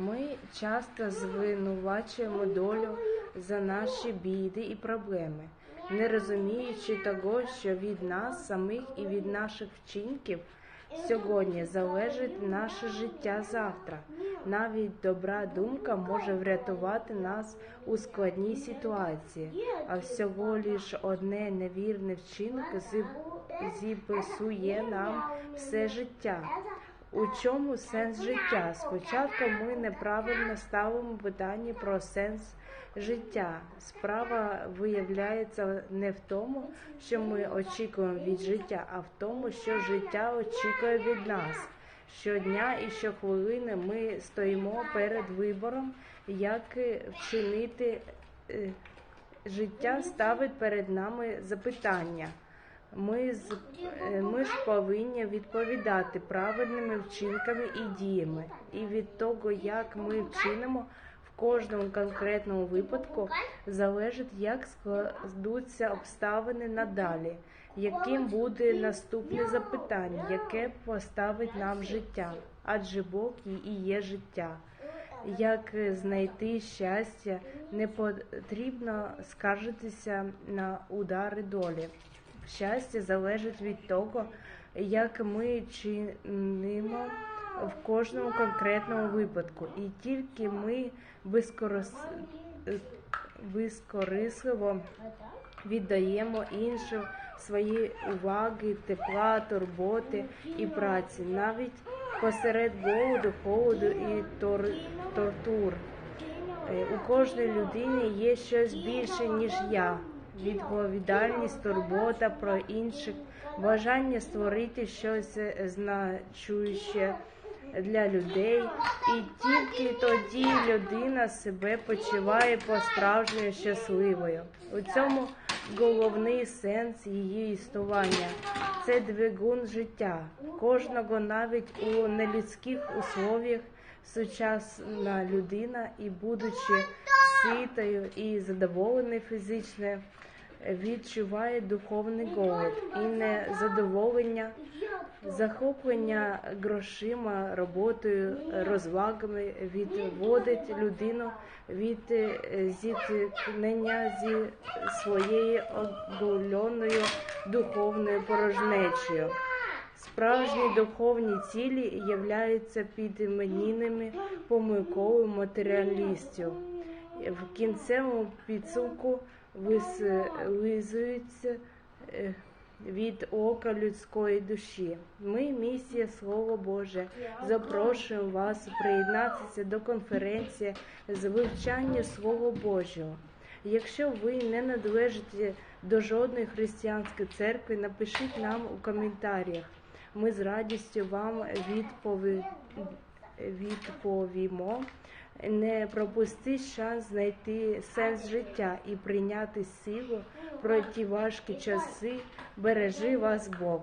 Ми часто звинувачуємо долю за наші біди і проблеми, не розуміючи того, що від нас самих і від наших вчинків сьогодні залежить наше життя завтра. Навіть добра думка може врятувати нас у складній ситуації, а всього лиш одне невірне вчинок зіп- зіпсує нам все життя. У чому сенс життя? Спочатку ми неправильно ставимо питання про сенс життя. Справа виявляється не в тому, що ми очікуємо від життя, а в тому, що життя очікує від нас. Щодня і щохвилини ми стоїмо перед вибором, як вчинити е, життя ставить перед нами запитання. Ми, з, е, ми ж повинні відповідати правильними вчинками і діями. І від того, як ми вчинимо в кожному конкретному випадку, залежить, як складуться обставини надалі, яким буде наступне запитання, яке поставить нам життя, адже Бог і є життя. Як знайти щастя, не потрібно скаржитися на удари долі. Щастя залежить від того, як ми чинимо в кожному конкретному випадку, і тільки ми безкорис... безкорисливо віддаємо іншим свої уваги, тепла, турботи і праці, навіть посеред голоду, холоду і тор... тортур. Е, У кожній людині є щось більше, ніж я. Відповідальність, турбота про інших, бажання створити щось значуще для людей, і тільки тоді людина себе почуває по-справжньому щасливою. У цьому головний сенс її існування. Це двигун життя. Кожного навіть у нелюдських условіях сучасна людина і будучи ситою і задоволеною фізично, відчуває духовний голод і незадоволення, захоплення грошима, роботою, розвагами відводить людину від е, зіткнення зі своєю оголеною духовною порожнечею. Справжні духовні цілі являються підмінними помилковою матеріалістю. В кінцевому підсумку вислизуються е, від ока людської душі. Ми, місія Слово Боже, запрошуємо вас приєднатися до конференції з вивчання Слова Божого. Якщо ви не належите до жодної християнської церкви, напишіть нам у коментарях. Ми з радістю вам відпові... відповімо. Не пропусти шанс знайти сенс життя і прийняти силу про ті важкі часи. Бережи вас Бог.